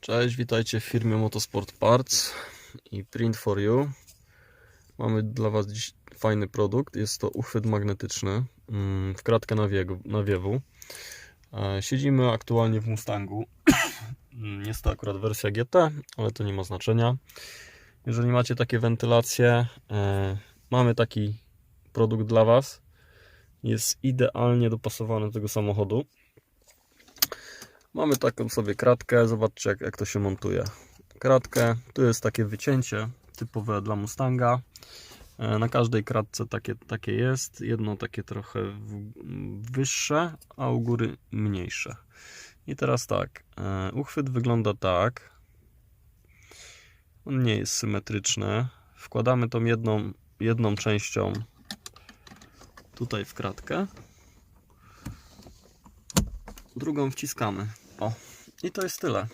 Cześć, witajcie w firmie Motorsport Parts i Print for You. Mamy dla Was dziś fajny produkt. Jest to uchwyt magnetyczny mm, w kratkę nawiewu. E, Siedzimy aktualnie w Mustangu. Jest to akurat wersja GT, ale to nie ma znaczenia. Jeżeli macie takie wentylacje, e, mamy taki produkt dla Was. Jest idealnie dopasowany do tego samochodu. Mamy taką sobie kratkę, zobaczcie jak, jak to się montuje. Kratkę, tu jest takie wycięcie typowe dla Mustanga. E, Na każdej kratce takie, takie jest, jedno takie trochę wyższe, a u góry mniejsze. I teraz tak, e, uchwyt wygląda tak. On nie jest symetryczny. Wkładamy tą jedną, jedną częścią tutaj w kratkę drugą wciskamy. O, i to jest tyle.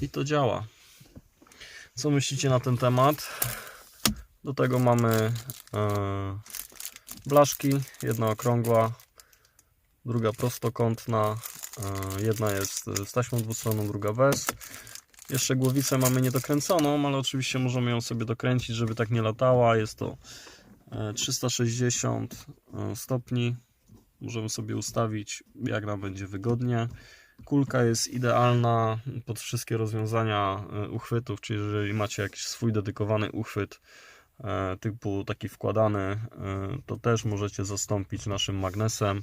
I to działa. Co myślicie na ten temat? Do tego mamy e, blaszki, jedna okrągła, druga prostokątna, e, jedna jest z taśmą dwustronną, druga bez. Jeszcze głowicę mamy niedokręconą, ale oczywiście możemy ją sobie dokręcić, żeby tak nie latała. Jest to e, 360 e, stopni, Możemy sobie ustawić, jak nam będzie wygodnie. Kulka jest idealna pod wszystkie rozwiązania e, uchwytów, czyli jeżeli macie jakiś swój dedykowany uchwyt e, typu taki wkładany, e, to też możecie zastąpić naszym magnesem.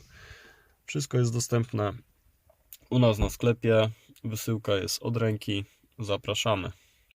Wszystko jest dostępne u nas na sklepie. Wysyłka jest od ręki. Zapraszamy.